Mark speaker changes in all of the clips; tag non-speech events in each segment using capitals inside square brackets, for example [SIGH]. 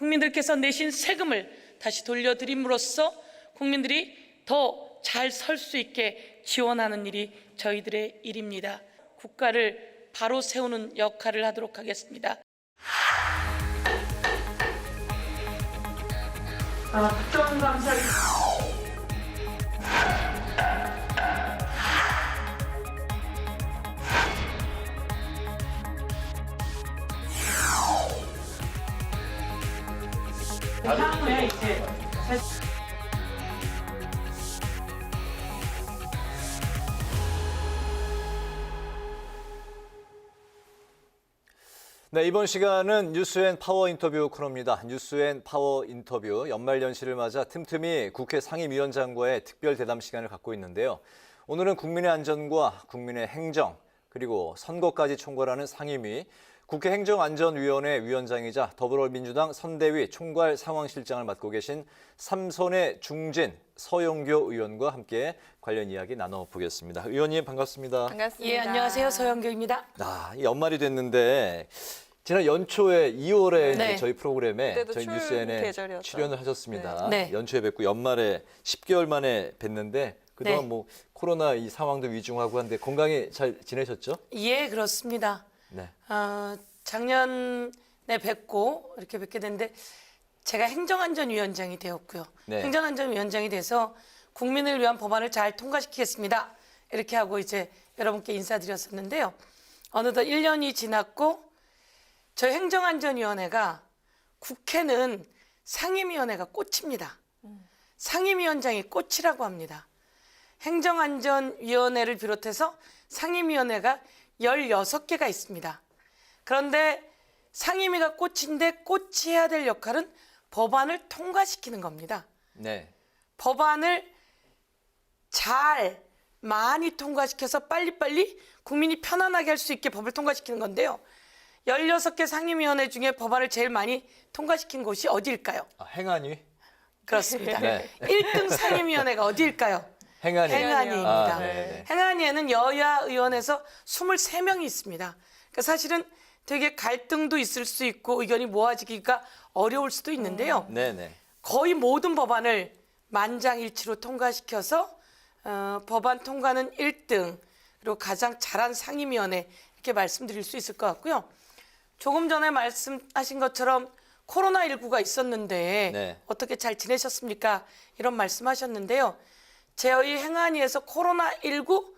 Speaker 1: 국민들께서 내신 세금을 다시 돌려드림으로써 국민들이 더 잘 설 수 있게 지원하는 일이 저희들의 일입니다. 국가를 바로 세우는 역할을 하도록 하겠습니다. 아, 국정감사 향후에 이제
Speaker 2: 네, 이번 시간은 뉴스앤 파워 인터뷰 코너입니다. 뉴스앤 파워 인터뷰 연말 연시를 맞아 틈틈이 국회 상임위원장과의 특별 대담 시간을 갖고 있는데요. 오늘은 국민의 안전과 국민의 행정 그리고 선거까지 총괄하는 상임위 국회 행정안전위원회 위원장이자 더불어민주당 선대위 총괄 상황실장을 맡고 계신 삼선의 중진 서영교 의원과 함께 관련 이야기 나눠보겠습니다. 의원님 반갑습니다.
Speaker 3: 반갑습니다.
Speaker 1: 예, 안녕하세요. 서영교입니다.
Speaker 2: 아, 이 연말이 됐는데 지난 연초에 2월에
Speaker 1: 네.
Speaker 2: 저희 프로그램에 저희
Speaker 3: 출
Speaker 2: 뉴스엔에. 출연을 하셨습니다.
Speaker 1: 네.
Speaker 2: 연초에 뵙고 연말에 10개월 만에 뵀는데 그동안
Speaker 1: 네.
Speaker 2: 뭐 코로나 이 상황도 위중하고 한데 건강히 잘 지내셨죠?
Speaker 1: 예, 그렇습니다.
Speaker 2: 네.
Speaker 1: 어, 작년에 뵙고 이렇게 뵙게 됐는데 제가 행정안전위원장이 되었고요.
Speaker 2: 네.
Speaker 1: 행정안전위원장이 돼서 국민을 위한 법안을 잘 통과시키겠습니다. 이렇게 하고 이제 여러분께 인사드렸었는데요. 어느덧 1년이 지났고 저희 행정안전위원회가 국회는 상임위원회가 꽃입니다. 상임위원장이 꽃이라고 합니다. 행정안전위원회를 비롯해서 상임위원회가 16개가 있습니다. 그런데 상임위가 꽃인데 꽃이 해야 될 역할은 법안을 통과시키는 겁니다.
Speaker 2: 네.
Speaker 1: 법안을 잘 많이 통과시켜서 빨리빨리 국민이 편안하게 할 수 있게 법을 통과시키는 건데요. 16개 상임위원회 중에 법안을 제일 많이 통과시킨 곳이 어디일까요?
Speaker 2: 아, 행안위?
Speaker 1: 그렇습니다.
Speaker 2: 네.
Speaker 1: 1등 상임위원회가 어디일까요?
Speaker 2: 행안위.
Speaker 1: 행안위입니다.
Speaker 2: 아, 네, 네.
Speaker 1: 행안위에는 여야 의원에서 23명이 있습니다. 그러니까 사실은 되게 갈등도 있을 수 있고 의견이 모아지기가 어려울 수도 있는데요.
Speaker 2: 네, 네.
Speaker 1: 거의 모든 법안을 만장일치로 통과시켜서 어, 법안 통과는 1등 그리고 가장 잘한 상임위원회 이렇게 말씀드릴 수 있을 것 같고요. 조금 전에 말씀하신 것처럼 코로나19가 있었는데
Speaker 2: 네.
Speaker 1: 어떻게 잘 지내셨습니까? 이런 말씀하셨는데요. 저희 행안위에서 코로나19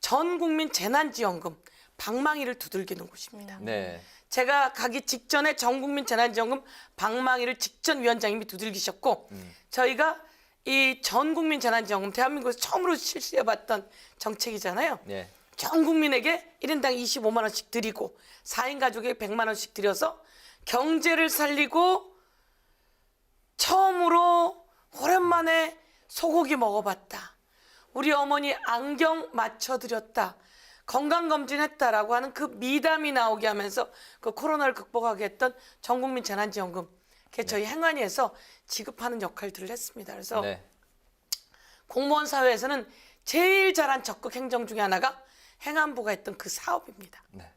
Speaker 1: 전 국민 재난지원금 방망이를 두들기는 곳입니다.
Speaker 2: 네.
Speaker 1: 제가 가기 직전에 전 국민 재난지원금 방망이를 직전 위원장님이 두들기셨고 저희가 이 전 국민 재난지원금 대한민국에서 처음으로 실시해봤던 정책이잖아요.
Speaker 2: 네.
Speaker 1: 전 국민에게 1인당 25만 원씩 드리고 4인 가족에게 100만 원씩 드려서 경제를 살리고 처음으로 오랜만에 소고기 먹어봤다. 우리 어머니 안경 맞춰드렸다. 건강검진했다라고 하는 그 미담이 나오게 하면서 그 코로나를 극복하게 했던 전국민 재난지원금. 그게 저희 행안위에서 지급하는 역할들을 했습니다. 그래서
Speaker 2: 네.
Speaker 1: 공무원 사회에서는 제일 잘한 적극 행정 중에 하나가 행안부가 했던 그 사업입니다.
Speaker 2: 네.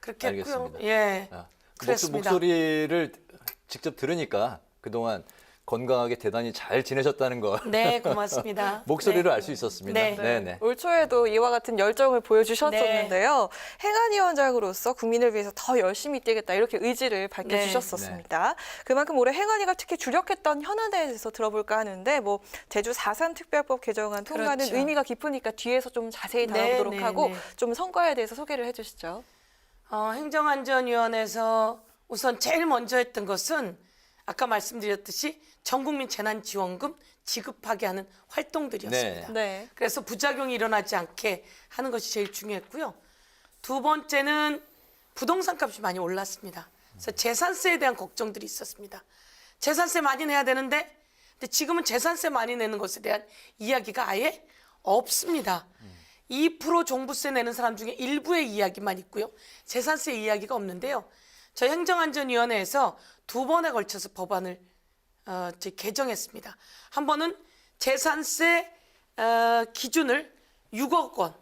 Speaker 1: 그렇게 했고요.
Speaker 2: 알겠습니다.
Speaker 1: 예.
Speaker 2: 아,
Speaker 1: 그랬습니다.
Speaker 2: 목소, 목소리를 직접 들으니까 그동안 건강하게 대단히 잘 지내셨다는 거
Speaker 1: 네, 고맙습니다. [LAUGHS]
Speaker 2: 목소리로
Speaker 1: 네.
Speaker 2: 알 수 있었습니다.
Speaker 1: 네.
Speaker 2: 네, 네.
Speaker 3: 올 초에도 이와 같은 열정을
Speaker 1: 네.
Speaker 3: 보여주셨었는데요. 행안위원장으로서 국민을 위해서 더 열심히 뛰겠다 이렇게 의지를
Speaker 1: 네.
Speaker 3: 밝혀주셨었습니다. 그만큼 올해 행안위가 특히 주력했던 현안에 대해서 들어볼까 하는데 뭐 제주 4.3 특별법 개정안 통과는
Speaker 1: 그렇죠.
Speaker 3: 의미가 깊으니까 뒤에서 좀 자세히
Speaker 1: 네,
Speaker 3: 다뤄보도록
Speaker 1: 네,
Speaker 3: 하고
Speaker 1: 네.
Speaker 3: 좀 성과에 대해서 소개를 해주시죠.
Speaker 1: 어, 행정안전위원회에서 우선 제일 먼저 했던 것은 아까 말씀드렸듯이 전국민 재난지원금 지급하게 하는 활동들이었습니다.
Speaker 3: 네.
Speaker 1: 그래서 부작용이 일어나지 않게 하는 것이 제일 중요했고요. 두 번째는 부동산 값이 많이 올랐습니다. 그래서 재산세에 대한 걱정들이 있었습니다. 재산세 많이 내야 되는데, 근데 지금은 재산세 많이 내는 것에 대한 이야기가 아예 없습니다. 2% 종부세 내는 사람 중에 일부의 이야기만 있고요. 재산세 이야기가 없는데요. 저희 행정안전위원회에서 두 번에 걸쳐서 법안을 어, 개정했습니다. 한 번은 재산세 어, 기준을 6억 원,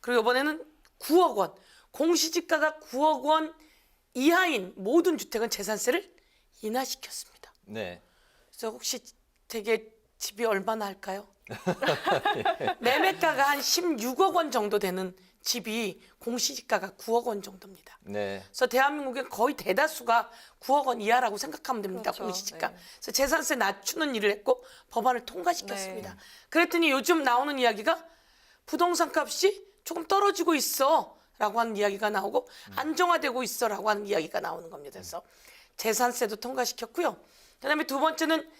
Speaker 1: 그리고 이번에는 9억 원, 공시지가가 9억 원 이하인 모든 주택은 재산세를 인하시켰습니다.
Speaker 2: 네.
Speaker 1: 그래서 혹시 되게 집이 얼마나 할까요? [LAUGHS] 매매가가 한 16억 원 정도 되는 집이 공시지가가 9억 원 정도입니다.
Speaker 2: 네.
Speaker 1: 그래서 대한민국의 거의 대다수가 9억 원 이하라고 생각하면 됩니다.
Speaker 3: 그렇죠.
Speaker 1: 공시지가.
Speaker 3: 네.
Speaker 1: 그래서 재산세 낮추는 일을 했고 법안을 통과시켰습니다.
Speaker 3: 네.
Speaker 1: 그랬더니 요즘 나오는 이야기가 부동산 값이 조금 떨어지고 있어 라고 하는 이야기가 나오고 안정화되고 있어 라고 하는 이야기가 나오는 겁니다. 그래서 재산세도 통과시켰고요. 그 다음에 두 번째는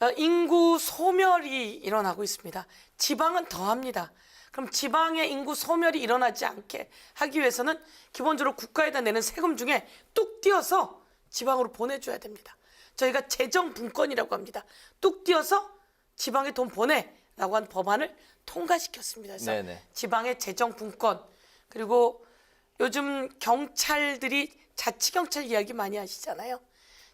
Speaker 1: 어, 인구 소멸이 일어나고 있습니다. 지방은 더합니다. 그럼 지방의 인구 소멸이 일어나지 않게 하기 위해서는 기본적으로 국가에다 내는 세금 중에 뚝 띄어서 지방으로 보내줘야 됩니다. 저희가 재정 분권이라고 합니다. 뚝 띄어서 지방에 돈 보내라고 한 법안을 통과시켰습니다. 그래서
Speaker 2: 네네.
Speaker 1: 지방의 재정 분권 그리고 요즘 경찰들이 자치 경찰 이야기 많이 하시잖아요.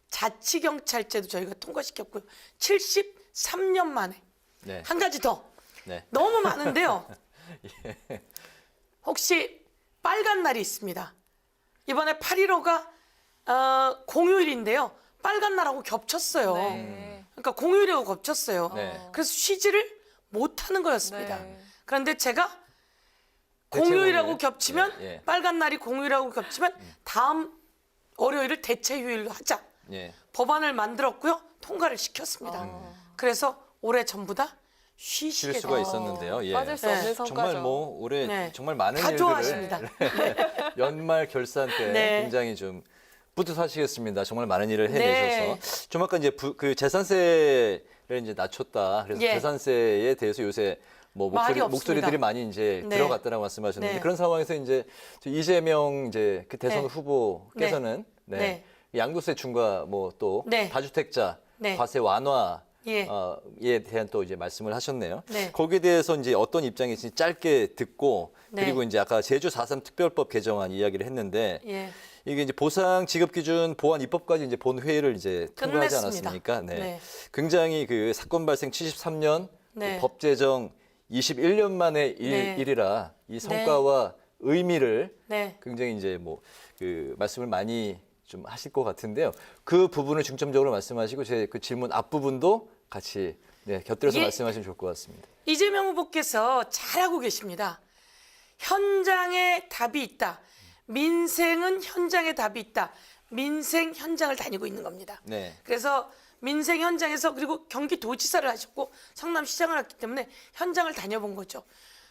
Speaker 1: 자치 경찰제도 저희가 통과시켰고요. 73년 만에
Speaker 2: 네.
Speaker 1: 한 가지 더
Speaker 2: 네.
Speaker 1: 너무 많은데요. [LAUGHS] [LAUGHS] 혹시 빨간 날이 있습니다. 이번에 8.15가 어, 공휴일인데요. 빨간 날하고 겹쳤어요.
Speaker 3: 네.
Speaker 1: 그러니까 공휴일하고 겹쳤어요.
Speaker 2: 네.
Speaker 1: 그래서 쉬지를 못하는 거였습니다.
Speaker 3: 네.
Speaker 1: 그런데 제가 공휴일하고
Speaker 2: 공휴일.
Speaker 1: 겹치면
Speaker 2: 예, 예.
Speaker 1: 빨간 날이 공휴일하고 겹치면 다음 월요일을 대체 휴일로 하자.
Speaker 2: 예.
Speaker 1: 법안을 만들었고요. 통과를 시켰습니다.
Speaker 3: 어.
Speaker 1: 그래서 올해 전부 다 쉬시게
Speaker 2: 쉴 수가
Speaker 1: 돼요.
Speaker 2: 있었는데요. 예.
Speaker 3: 빠질 수
Speaker 1: 네.
Speaker 3: 없는 성과죠.
Speaker 2: 정말 뭐 올해
Speaker 1: 네.
Speaker 2: 정말 많은
Speaker 1: 다
Speaker 2: 일들을
Speaker 1: 좋아하십니다. [LAUGHS]
Speaker 2: 연말 결산 때
Speaker 1: 네.
Speaker 2: 굉장히 좀 뿌듯하시겠습니다. 정말 많은 일을
Speaker 1: 네.
Speaker 2: 해내셔서 좀 아까 이제 부, 그 재산세를 이제 낮췄다. 그래서
Speaker 1: 예.
Speaker 2: 재산세에 대해서 요새 뭐
Speaker 1: 말이
Speaker 2: 목소리,
Speaker 1: 없습니다.
Speaker 2: 목소리들이 많이 이제
Speaker 1: 네.
Speaker 2: 들어갔다라고 말씀하셨는데
Speaker 1: 네.
Speaker 2: 그런 상황에서 이제 저 이재명 이제 그 대선
Speaker 1: 네.
Speaker 2: 후보께서는 네.
Speaker 1: 네.
Speaker 2: 양도세 중과 뭐 또
Speaker 1: 네.
Speaker 2: 다주택자
Speaker 1: 네.
Speaker 2: 과세 완화
Speaker 1: 예.
Speaker 2: 어, 에 대한 또 이제 말씀을 하셨네요.
Speaker 1: 네.
Speaker 2: 거기에 대해서 이제 어떤 입장인지 짧게 듣고
Speaker 1: 네.
Speaker 2: 그리고 이제 아까 제주 4.3 특별법 개정안 이야기를 했는데
Speaker 1: 예.
Speaker 2: 이게 이제 보상 지급 기준 보완 입법까지 이제 본 회의를 이제 통과하지
Speaker 1: 끝냈습니다.
Speaker 2: 않았습니까? 네.
Speaker 1: 네.
Speaker 2: 굉장히 그 사건 발생 73년
Speaker 1: 네.
Speaker 2: 법 제정 21년 만의 일,
Speaker 1: 네.
Speaker 2: 일이라 이 성과와 의미를
Speaker 1: 네.
Speaker 2: 굉장히 이제 뭐 그 말씀을 많이 좀 하실 것 같은데요. 그 부분을 중점적으로 말씀하시고 제 그 질문 앞부분도 같이 네, 곁들여서
Speaker 1: 예.
Speaker 2: 말씀하시면 좋을 것 같습니다.
Speaker 1: 이재명 후보께서 잘하고 계십니다. 현장에 답이 있다. 민생은 현장에 답이 있다. 민생 현장을 다니고 있는 겁니다.
Speaker 2: 네.
Speaker 1: 그래서 민생 현장에서 그리고 경기도지사를 하셨고 성남시장을 했기 때문에 현장을 다녀본 거죠.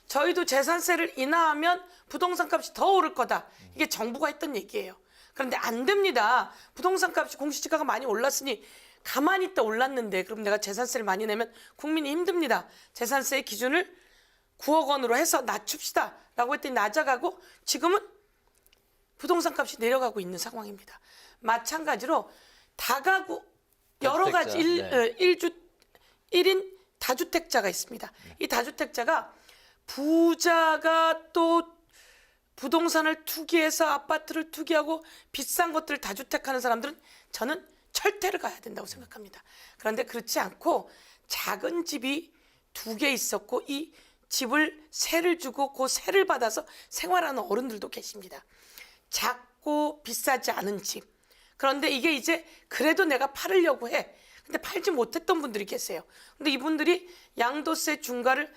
Speaker 1: 저희도 재산세를 인하하면 부동산 값이 더 오를 거다. 이게 정부가 했던 얘기예요. 그런데 안 됩니다. 부동산 값이 공시지가가 많이 올랐으니 가만히 있다 올랐는데 그럼 내가 재산세를 많이 내면 국민이 힘듭니다. 재산세의 기준을 9억 원으로 해서 낮춥시다. 라고 했더니 낮아가고 지금은 부동산 값이 내려가고 있는 상황입니다. 마찬가지로 다가구 여러 가지 일,
Speaker 2: 네.
Speaker 1: 어, 일주 일인 다주택자가 있습니다. 이 다주택자가 부자가 또 부동산을 투기해서 아파트를 투기하고 비싼 것들을 다주택하는 사람들은 저는 철퇴를 가야 된다고 생각합니다. 그런데 그렇지 않고 작은 집이 두 개 있었고 이 집을 세를 주고 그 세를 받아서 생활하는 어른들도 계십니다. 작고 비싸지 않은 집. 그런데 이게 이제 그래도 내가 팔으려고 해. 근데 팔지 못했던 분들이 계세요. 근데 이분들이 양도세 중과를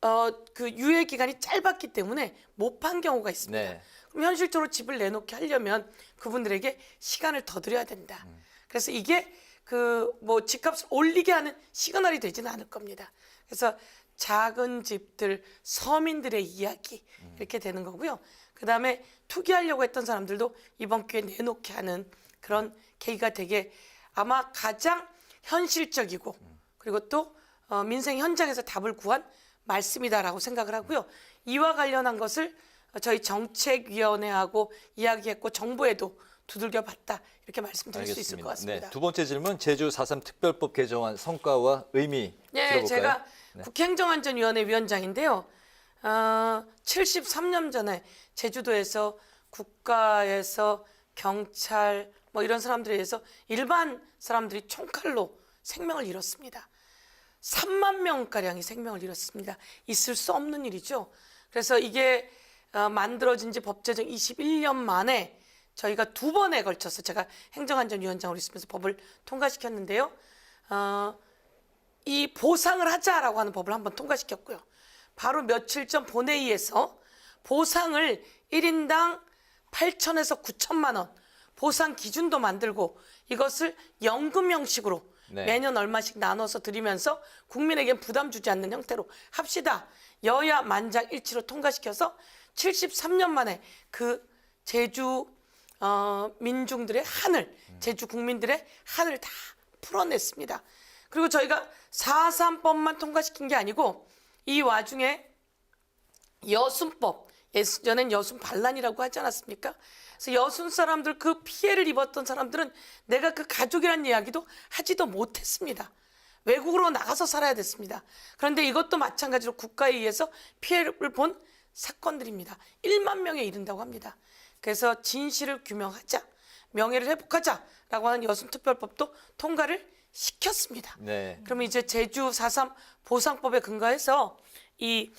Speaker 1: 어 그 유예 기간이 짧았기 때문에 못 판 경우가 있습니다.
Speaker 2: 네.
Speaker 1: 그럼 현실적으로 집을 내놓게 하려면 그분들에게 시간을 더 드려야 된다. 그래서 이게 그 뭐 집값을 올리게 하는 시그널이 되지는 않을 겁니다. 그래서 작은 집들 서민들의 이야기 이렇게 되는 거고요. 그 다음에 투기하려고 했던 사람들도 이번 기회에 내놓게 하는 그런 계기가 되게 아마 가장 현실적이고 그리고 또 어, 민생 현장에서 답을 구한 말씀이다라고 생각을 하고요. 이와 관련한 것을 저희 정책위원회하고 이야기했고 정부에도 두들겨 봤다 이렇게 말씀드릴 수 있을 것 같습니다.
Speaker 2: 네, 두 번째 질문 제주 4.3 특별법 개정안 성과와 의미
Speaker 1: 네,
Speaker 2: 들어볼까요?
Speaker 1: 제가 국회행정안전위원회 위원장인데요. 어, 73년 전에 제주도에서 국가에서 경찰 뭐 이런 사람들에 의해서 일반 사람들이 총칼로 생명을 잃었습니다. 3만 명가량이 생명을 잃었습니다. 있을 수 없는 일이죠. 그래서 이게 어, 만들어진 지 법 제정 21년 만에 저희가 두 번에 걸쳐서 제가 행정안전위원장으로 있으면서 법을 통과시켰는데요. 어, 이 보상을 하자라고 하는 법을 한번 통과시켰고요. 바로 며칠 전 본회의에서 보상을 1인당 8천에서 9천만 원 보상 기준도 만들고 이것을 연금 형식으로
Speaker 2: 네.
Speaker 1: 매년 얼마씩 나눠서 드리면서 국민에게 부담 주지 않는 형태로 합시다. 여야 만장일치로 통과시켜서 73년 만에 그 제주 어, 민중들의 한을 제주 국민들의 한을 다 풀어냈습니다. 그리고 저희가 4.3법만 통과시킨 게 아니고 이 와중에 여순법 예전엔 여순 반란이라고 하지 않았습니까? 그래서 여순 사람들 그 피해를 입었던 사람들은 내가 그 가족이란 이야기도 하지도 못했습니다. 외국으로 나가서 살아야 됐습니다. 그런데 이것도 마찬가지로 국가에 의해서 피해를 본 사건들입니다. 1만 명에 이른다고 합니다. 그래서 진실을 규명하자, 명예를 회복하자라고 하는 여순특별법도 통과를 시켰습니다.
Speaker 2: 네.
Speaker 1: 그러면 이제 제주 4.3 보상법에 근거해서 이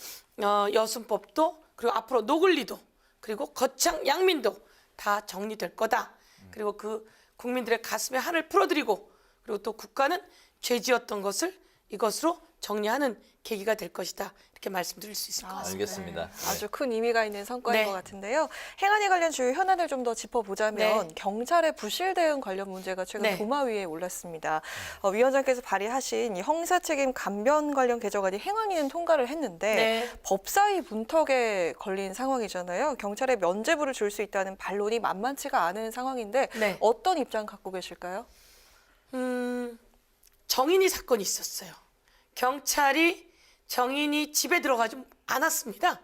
Speaker 1: 어, 여순법도 그리고 앞으로 노글리도 그리고 거창 양민도 다 정리될 거다. 그리고 그 국민들의 가슴에 한을 풀어드리고 그리고 또 국가는 죄지었던 것을 이것으로 정리하는 계기가 될 것이다. 이렇게 말씀드릴 수 있을 것 같습니다.
Speaker 2: 알겠습니다. 네.
Speaker 3: 아주 큰 의미가 있는 성과인
Speaker 1: 네.
Speaker 3: 것 같은데요. 행안위 관련 주요 현안을 좀 더 짚어보자면
Speaker 1: 네.
Speaker 3: 경찰의 부실 대응 관련 문제가 최근
Speaker 1: 네.
Speaker 3: 도마 위에 올랐습니다. 어, 위원장께서 발의하신 이 형사 책임 감변 관련 개정안이 행안위는 통과를 했는데
Speaker 1: 네.
Speaker 3: 법사위 문턱에 걸린 상황이잖아요. 경찰에 면죄부를 줄 수 있다는 반론이 만만치가 않은 상황인데
Speaker 1: 네.
Speaker 3: 어떤 입장 갖고 계실까요?
Speaker 1: 음, 정인이 사건이 있었어요. 경찰이 정인이 집에 들어가지 않았습니다.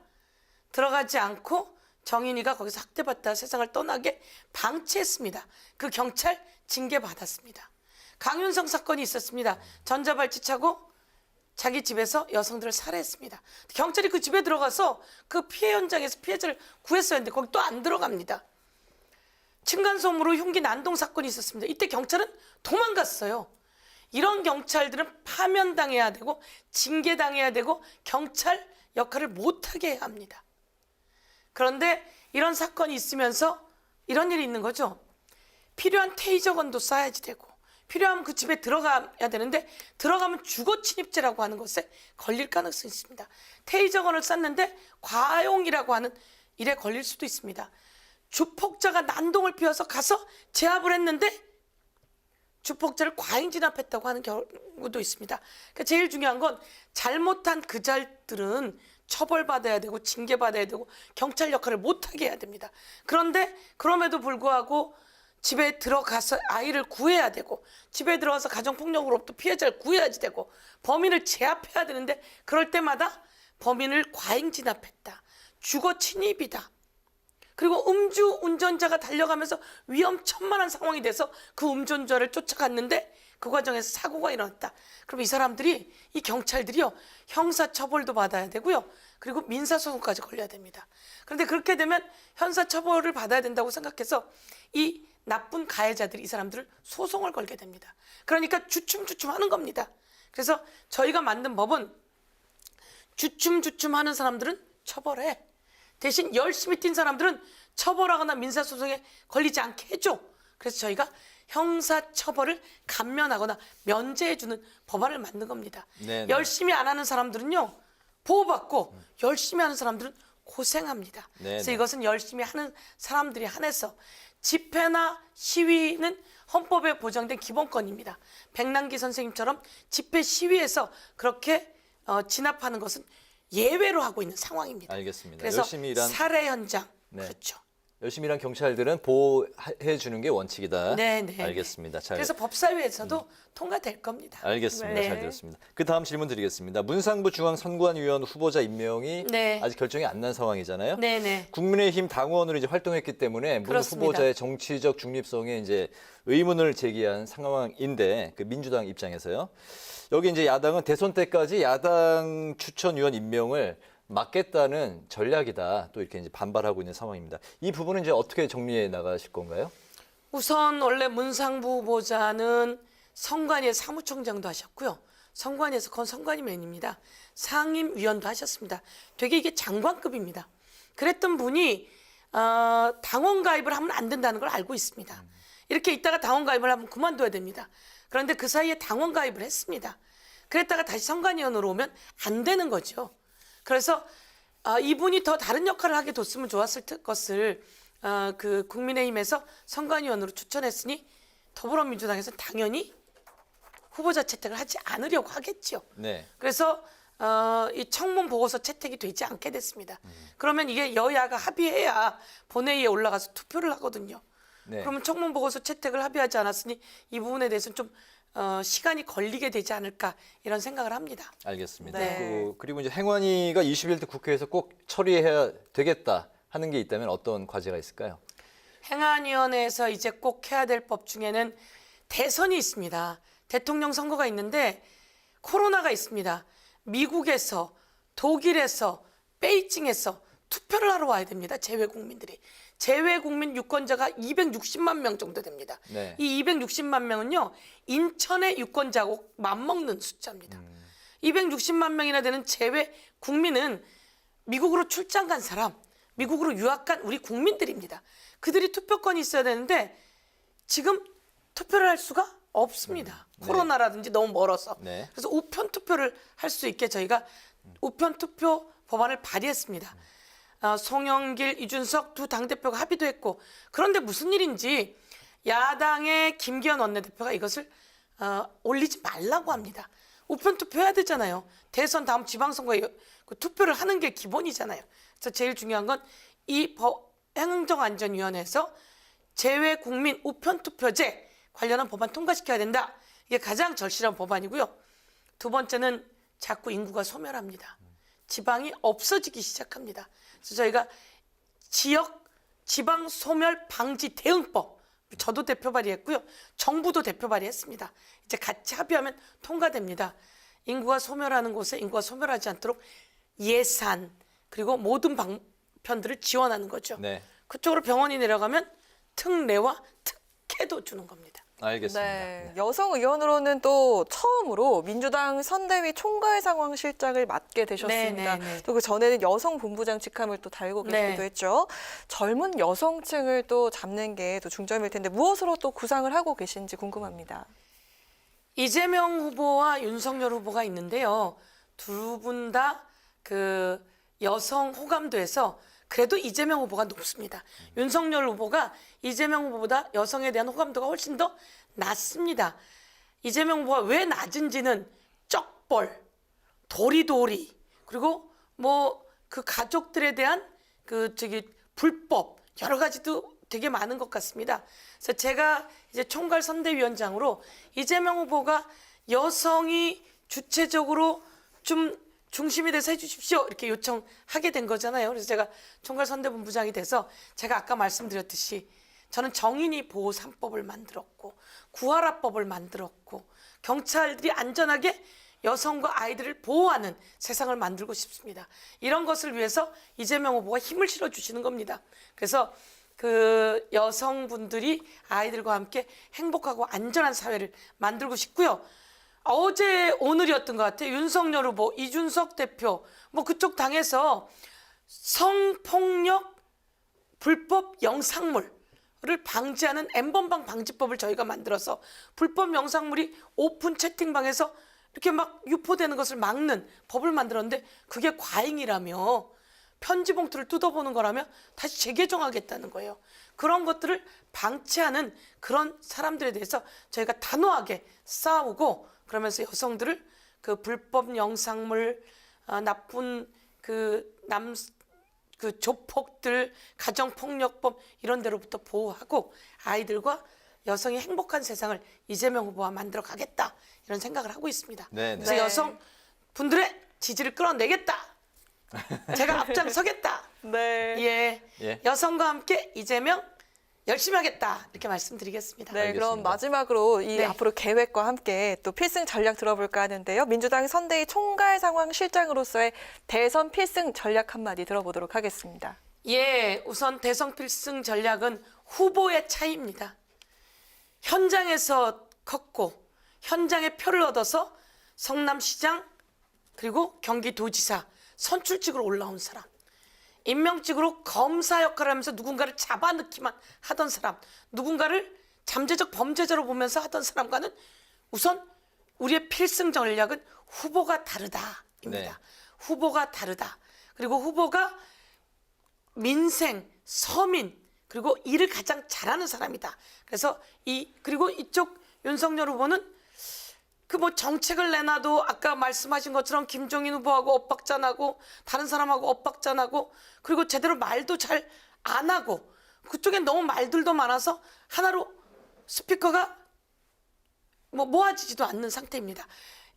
Speaker 1: 들어가지 않고 정인이가 거기서 학대받다 세상을 떠나게 방치했습니다. 그 경찰 징계 받았습니다. 강윤성 사건이 있었습니다. 전자발찌 차고 자기 집에서 여성들을 살해했습니다. 경찰이 그 집에 들어가서 그 피해 현장에서 피해자를 구했어야 했는데 거기 또 안 들어갑니다. 층간소음으로 흉기 난동 사건이 있었습니다. 이때 경찰은 도망갔어요. 이런 경찰들은 파면당해야 되고 징계당해야 되고 경찰 역할을 못하게 합니다. 그런데 이런 사건이 있으면서 이런 일이 있는 거죠. 필요한 테이저건도 쏴야지 되고 필요하면 그 집에 들어가야 되는데 들어가면 주거 침입죄라고 하는 것에 걸릴 가능성이 있습니다. 테이저건을 쐈는데 과용이라고 하는 일에 걸릴 수도 있습니다. 주폭자가 난동을 피워서 가서 제압을 했는데 주폭자를 과잉 진압했다고 하는 경우도 있습니다. 그러니까 제일 중요한 건 잘못한 그 잘들은 처벌받아야 되고 징계받아야 되고 경찰 역할을 못하게 해야 됩니다. 그런데 그럼에도 불구하고 집에 들어가서 아이를 구해야 되고 집에 들어가서 가정폭력으로부터 피해자를 구해야지 되고 범인을 제압해야 되는데 그럴 때마다 범인을 과잉 진압했다. 주거 침입이다. 그리고 음주 운전자가 달려가면서 위험천만한 상황이 돼서 그 음주운전자를 쫓아갔는데 그 과정에서 사고가 일어났다. 그럼 이 사람들이 이 경찰들이요 형사 처벌도 받아야 되고요. 그리고 민사 소송까지 걸려야 됩니다. 그런데 그렇게 되면 형사 처벌을 받아야 된다고 생각해서 이 나쁜 가해자들이 이 사람들을 소송을 걸게 됩니다. 그러니까 주춤주춤 하는 겁니다. 그래서 저희가 만든 법은 주춤주춤 하는 사람들은 처벌해. 대신 열심히 뛴 사람들은 처벌하거나 민사소송에 걸리지 않게 해줘. 그래서 저희가 형사처벌을 감면하거나 면제해주는 법안을 만든 겁니다.
Speaker 2: 네네.
Speaker 1: 열심히 안 하는 사람들은요, 보호받고 열심히 하는 사람들은 고생합니다. 그래서
Speaker 2: 네네.
Speaker 1: 이것은 열심히 하는 사람들이 한해서 집회나 시위는 헌법에 보장된 기본권입니다. 백남기 선생님처럼 집회 시위에서 그렇게 어, 진압하는 것은 예외로 하고 있는 상황입니다.
Speaker 2: 알겠습니다.
Speaker 1: 그래서
Speaker 2: 열심히 일한
Speaker 1: 살해 현장
Speaker 2: 네.
Speaker 1: 그렇죠.
Speaker 2: 열심히 일한 경찰들은 보호해 주는 게 원칙이다.
Speaker 1: 네, 네.
Speaker 2: 알겠습니다. 잘
Speaker 1: 그래서 법사위에서도 통과될 겁니다.
Speaker 2: 알겠습니다.
Speaker 1: 네.
Speaker 2: 잘 들었습니다. 그 다음 질문 드리겠습니다. 문상부 중앙 선관위원 후보자 임명이
Speaker 1: 네.
Speaker 2: 아직 결정이 안 난 상황이잖아요.
Speaker 1: 네, 네.
Speaker 2: 국민의힘 당원으로 이제 활동했기 때문에 문
Speaker 1: 그렇습니다.
Speaker 2: 후보자의 정치적 중립성에 이제 의문을 제기한 상황인데 그 민주당 입장에서요. 여기 이제 야당은 대선 때까지 야당 추천위원 임명을 막겠다는 전략이다. 또 이렇게 이제 반발하고 있는 상황입니다. 이 부분은 이제 어떻게 정리해 나가실 건가요?
Speaker 1: 우선 원래 문상부 후보자는 성관위의 사무총장도 하셨고요. 성관위에서 건 성관위맨입니다. 상임위원도 하셨습니다. 되게 이게 장관급입니다. 그랬던 분이 어, 당원 가입을 하면 안 된다는 걸 알고 있습니다. 이렇게 있다가 당원 가입을 하면 그만둬야 됩니다. 그런데 그 사이에 당원 가입을 했습니다. 그랬다가 다시 선관위원으로 오면 안 되는 거죠. 그래서 어, 이분이 더 다른 역할을 하게 뒀으면 좋았을 트- 것을 어, 그 국민의힘에서 선관위원으로 추천했으니 더불어민주당에서 당연히 후보자 채택을 하지 않으려고 하겠죠.
Speaker 2: 네.
Speaker 1: 그래서 어, 이 청문 보고서 채택이 되지 않게 됐습니다. 그러면 이게 여야가 합의해야 본회의에 올라가서 투표를 하거든요.
Speaker 2: 네.
Speaker 1: 그러면 청문 보고서 채택을 합의하지 않았으니 이 부분에 대해서는 좀 어, 시간이 걸리게 되지 않을까 이런 생각을 합니다.
Speaker 2: 알겠습니다.
Speaker 3: 네.
Speaker 2: 그, 그리고 이제 행안위가 21대 국회에서 꼭 처리해야 되겠다 하는 게 있다면 어떤 과제가 있을까요?
Speaker 1: 행안위원회에서 이제 꼭 해야 될 법 중에는 대선이 있습니다. 대통령 선거가 있는데 코로나가 있습니다. 미국에서 독일에서 베이징에서 투표를 하러 와야 됩니다. 재외 국민들이. 재외 국민 유권자가 260만 명 정도 됩니다.
Speaker 2: 네.
Speaker 1: 이 260만 명은요. 인천의 유권자하고 맞먹는 숫자입니다. 260만 명이나 되는 재외 국민은 미국으로 출장 간 사람, 미국으로 유학 간 우리 국민들입니다. 그들이 투표권이 있어야 되는데 지금 투표를 할 수가 없습니다.
Speaker 2: 네.
Speaker 1: 코로나라든지 너무 멀어서.
Speaker 2: 네.
Speaker 1: 그래서 우편 투표를 할 수 있게 저희가 우편 투표 법안을 발의했습니다. 어, 송영길, 이준석 두 당대표가 합의도 했고 그런데 무슨 일인지 야당의 김기현 원내대표가 이것을 어, 올리지 말라고 합니다. 우편 투표해야 되잖아요. 대선 다음 지방선거에 그 투표를 하는 게 기본이잖아요. 그래서 제일 중요한 건 이 행정안전위원회에서 재외 국민 우편 투표제 관련한 법안 통과시켜야 된다. 이게 가장 절실한 법안이고요. 두 번째는 자꾸 인구가 소멸합니다. 지방이 없어지기 시작합니다. 그래서 저희가 지역 지방 소멸 방지 대응법 저도 대표 발의했고요. 정부도 대표 발의했습니다. 이제 같이 합의하면 통과됩니다. 인구가 소멸하는 곳에 인구가 소멸하지 않도록 예산 그리고 모든 방편들을 지원하는 거죠.
Speaker 2: 네.
Speaker 1: 그쪽으로 병원이 내려가면 특례와 특혜도 주는 겁니다.
Speaker 2: 알겠습니다.
Speaker 3: 네. 여성 의원으로는 또 처음으로 민주당 선대위 총괄 상황 실장을 맡게 되셨습니다.
Speaker 1: 네, 네, 네.
Speaker 3: 또그 전에는 여성 본부장 직함을 또 달고
Speaker 1: 네.
Speaker 3: 계시기도 했죠. 젊은 여성층을 또 잡는 게 또 중점일 텐데 무엇으로 또 구상을 하고 계신지 궁금합니다.
Speaker 1: 이재명 후보와 윤석열 후보가 있는데요. 두 분 다 그 여성 호감도에서 그래도 이재명 후보가 높습니다. 윤석열 후보가 이재명 후보보다 여성에 대한 호감도가 훨씬 더 낮습니다. 이재명 후보가 왜 낮은지는 쩍벌, 도리도리, 그리고 뭐 그 가족들에 대한 그 저기 불법 여러 가지도 되게 많은 것 같습니다. 그래서 제가 이제 총괄 선대위원장으로 이재명 후보가 여성이 주체적으로 좀 중심이 돼서 해주십시오 이렇게 요청하게 된 거잖아요. 그래서 제가 총괄 선대본부장이 돼서 제가 아까 말씀드렸듯이 저는 정인이 보호 3법을 만들었고 구하라법을 만들었고 경찰들이 안전하게 여성과 아이들을 보호하는 세상을 만들고 싶습니다. 이런 것을 위해서 이재명 후보가 힘을 실어 주시는 겁니다. 그래서 그 여성분들이 아이들과 함께 행복하고 안전한 사회를 만들고 싶고요. 어제 오늘이었던 것 같아요. 윤석열 후보, 이준석 대표 뭐 그쪽 당에서 성폭력 불법 영상물을 방지하는 엠번방 방지법을 저희가 만들어서 불법 영상물이 오픈 채팅방에서 이렇게 막 유포되는 것을 막는 법을 만들었는데 그게 과잉이라며 편지 봉투를 뜯어보는 거라며 다시 재개정하겠다는 거예요. 그런 것들을 방치하는 그런 사람들에 대해서 저희가 단호하게 싸우고 그러면서 여성들을 그 불법 영상물, 어, 나쁜 그 남 그 조폭들, 가정폭력범 이런 데로부터 보호하고 아이들과 여성이 행복한 세상을 이재명 후보와 만들어 가겠다 이런 생각을 하고 있습니다.
Speaker 2: 네, 네.
Speaker 1: 그래서
Speaker 3: 네.
Speaker 1: 여성 분들의 지지를 끌어내겠다. 제가 앞장서겠다. [LAUGHS]
Speaker 3: 네.
Speaker 1: 예.
Speaker 2: 예.
Speaker 1: 여성과 함께 이재명 열심히 하겠다. 이렇게 말씀드리겠습니다.
Speaker 3: 네, 그럼
Speaker 2: 알겠습니다.
Speaker 3: 마지막으로 이
Speaker 1: 네.
Speaker 3: 앞으로 계획과 함께 또 필승 전략 들어볼까 하는데요. 민주당 선대위 총괄 상황 실장으로서의 대선 필승 전략 한마디 들어보도록 하겠습니다.
Speaker 1: 예, 우선 대선 필승 전략은 후보의 차이입니다. 현장에서 컸고 현장의 표를 얻어서 성남시장 그리고 경기도지사 선출직으로 올라온 사람. 임명직으로 검사 역할을 하면서 누군가를 잡아넣기만 하던 사람, 누군가를 잠재적 범죄자로 보면서 하던 사람과는 우선 우리의 필승 전략은 후보가 다르다입니다.
Speaker 2: 네.
Speaker 1: 후보가 다르다. 그리고 후보가 민생, 서민 그리고 일을 가장 잘하는 사람이다. 그래서 이 그리고 이쪽 윤석열 후보는 그 뭐 정책을 내놔도 아까 말씀하신 것처럼 김종인 후보하고 엇박자나고 다른 사람하고 엇박자나고 그리고 제대로 말도 잘 안 하고 그쪽엔 너무 말들도 많아서 하나로 스피커가 뭐 모아지지도 않는 상태입니다.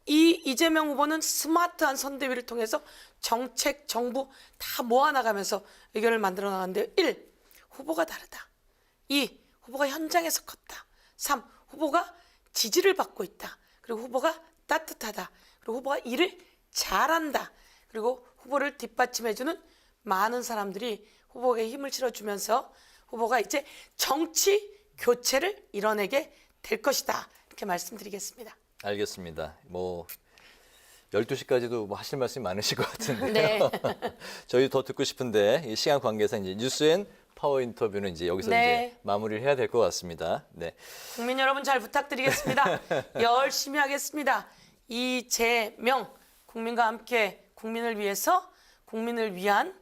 Speaker 1: 이 이재명 후보는 스마트한 선대위를 통해서 정책, 정부 다 모아나가면서 의견을 만들어 나가는데요. 1. 후보가 다르다. 2. 후보가 현장에서 컸다. 3. 후보가 지지를 받고 있다. 그리고 후보가 따뜻하다. 그리고 후보가 일을 잘한다. 그리고 후보를 뒷받침해주는 많은 사람들이 후보에게 힘을 실어주면서 후보가 이제 정치 교체를 이뤄내게 될 것이다. 이렇게 말씀드리겠습니다.
Speaker 2: 알겠습니다. 뭐 12시까지도 뭐 하실 말씀이 많으실 것 같은데요.
Speaker 1: 네. [LAUGHS]
Speaker 2: 저희 더 듣고 싶은데 이 시간 관계상 이제 뉴스앤 파워 인터뷰는 이제 여기서
Speaker 1: 네.
Speaker 2: 이제 마무리를 해야 될 것 같습니다. 네.
Speaker 1: 국민 여러분 잘 부탁드리겠습니다. [LAUGHS] 열심히 하겠습니다. 이재명 국민과 함께 국민을 위해서 국민을 위한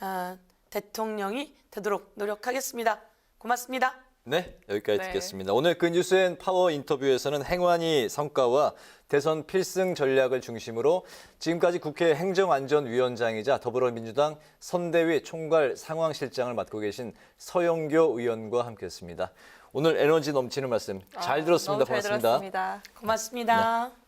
Speaker 1: 어, 대통령이 되도록 노력하겠습니다. 고맙습니다.
Speaker 2: 네, 여기까지
Speaker 3: 네.
Speaker 2: 듣겠습니다. 오늘 그 뉴스앤 파워 인터뷰에서는 행안위 성과와 대선 필승 전략을 중심으로 지금까지 국회 행정안전위원장이자 더불어민주당 선대위 총괄 상황실장을 맡고 계신 서영교 의원과 함께했습니다. 오늘 에너지 넘치는 말씀 잘
Speaker 3: 아,
Speaker 2: 들었습니다.
Speaker 3: 너무 잘
Speaker 2: 고맙습니다.
Speaker 3: 들었습니다.
Speaker 1: 고맙습니다.